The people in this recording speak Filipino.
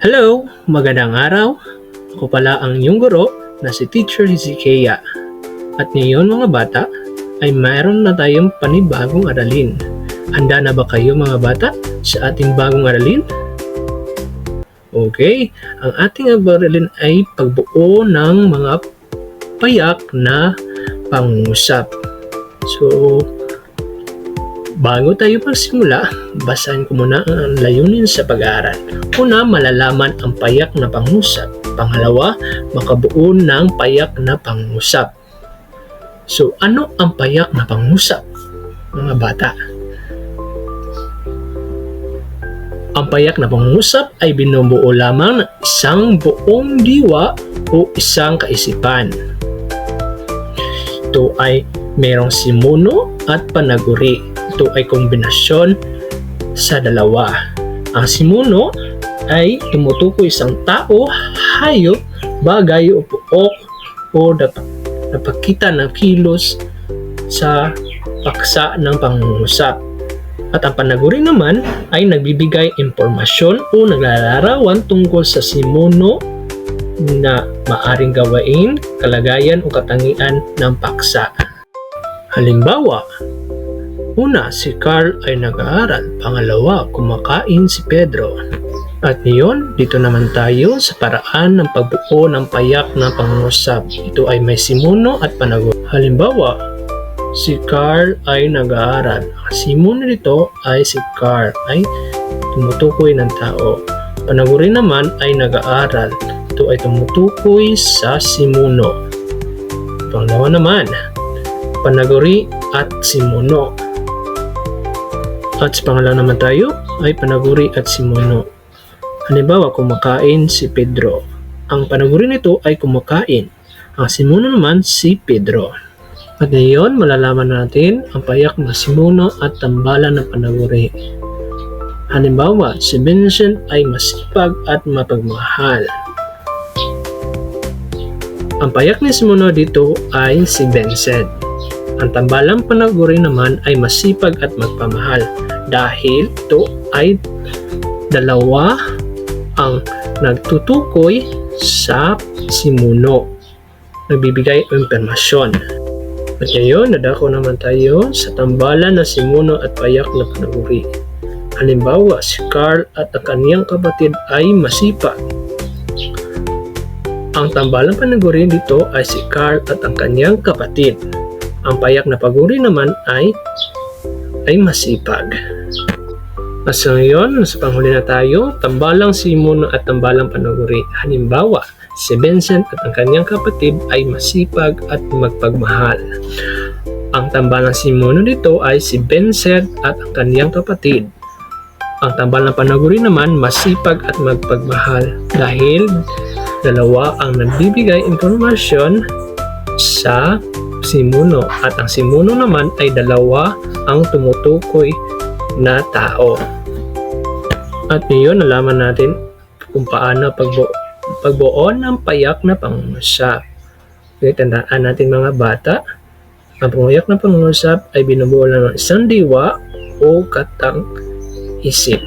Hello! Magandang araw! Ako pala ang inyong guro na si Teacher Hezekiah. At ngayon mga bata, ay mayroon na tayong panibagong aralin. Handa na ba kayo mga bata sa ating bagong aralin? Okay, ang ating aralin ay pagbuo ng mga payak na pangusap. So, bago tayo magsimula, basahin ko muna ang layunin sa pag-aaral. Una, malalaman ang payak na pangusap. Pangalawa, makabuo ng payak na pangusap. So, ano ang payak na pangusap, mga bata? Ang payak na pangusap ay binubuo lamang ng isang buong diwa o isang kaisipan. Ito ay merong simuno at panaguri. Ito ay kombinasyon sa dalawa. Ang simuno ay tumutukoy isang tao, hayop, bagay o puok o dapat napakita ng kilos sa paksa ng pangungusap. At ang panaguri naman ay nagbibigay impormasyon o naglalarawan tungkol sa simuno na maaring gawain, kalagayan o katangian ng paksa. Halimbawa, una si Carl ay nag-aaral, pangalawa kumakain si Pedro. At ngayon, dito naman tayo sa paraan ng pagbuo ng payak na pangusap. Ito ay may simuno at panagot. Halimbawa, si Carl ay nag-aaral. Ang simuno nito ay si Carl ay tumutukoy ng tao. Panaguri naman ay nag-aaral. Ito ay tumutukoy sa simuno. Pangalawa naman, panaguri at simuno. At sa pangalawa naman tayo ay panaguri at simuno. Halimbawa, kumakain si Pedro. Ang panaguri nito ay kumakain. Ang simuno naman si Pedro. At ngayon, malalaman natin ang payak na simuno at tambalan ng panaguri. Halimbawa, si Vincent ay masipag at mapagmahal. Ang payak ni simuno dito ay si Vincent. Ang tambalang panaguri naman ay masipag at magpamahal dahil ito ay dalawa ang nagtutukoy sa simuno. Nagbibigay ng impormasyon. At ngayon, nadako naman tayo sa tambalan na simuno at payak na panaguri. Halimbawa, si Carl at ang kaniyang kapatid ay masipag. Ang tambalang panaguri dito ay si Carl at ang kaniyang kapatid. Ang payak na paguri naman ay ay masipag. At sa ngayon, sa panghuli na tayo, tambalang simuno at tambalang panaguri. Halimbawa, si Vincent at ang kanyang kapatid ay masipag at magpagmahal. Ang tambalang simuno dito ay si Vincent at ang kanyang kapatid. Ang tambalang panaguri naman masipag at magpagmahal dahil dalawa ang nagbibigay impormasyon sa simuno at ang simuno naman ay dalawa ang tumutukoy na tao. At ngayon, nalaman natin kung paano pagbuo, pagbuo ng payak na pangungusap. Okay, tandaan natin mga bata, ang pangayak na pangungusap ay binubuo ng isang diwa o katang isip.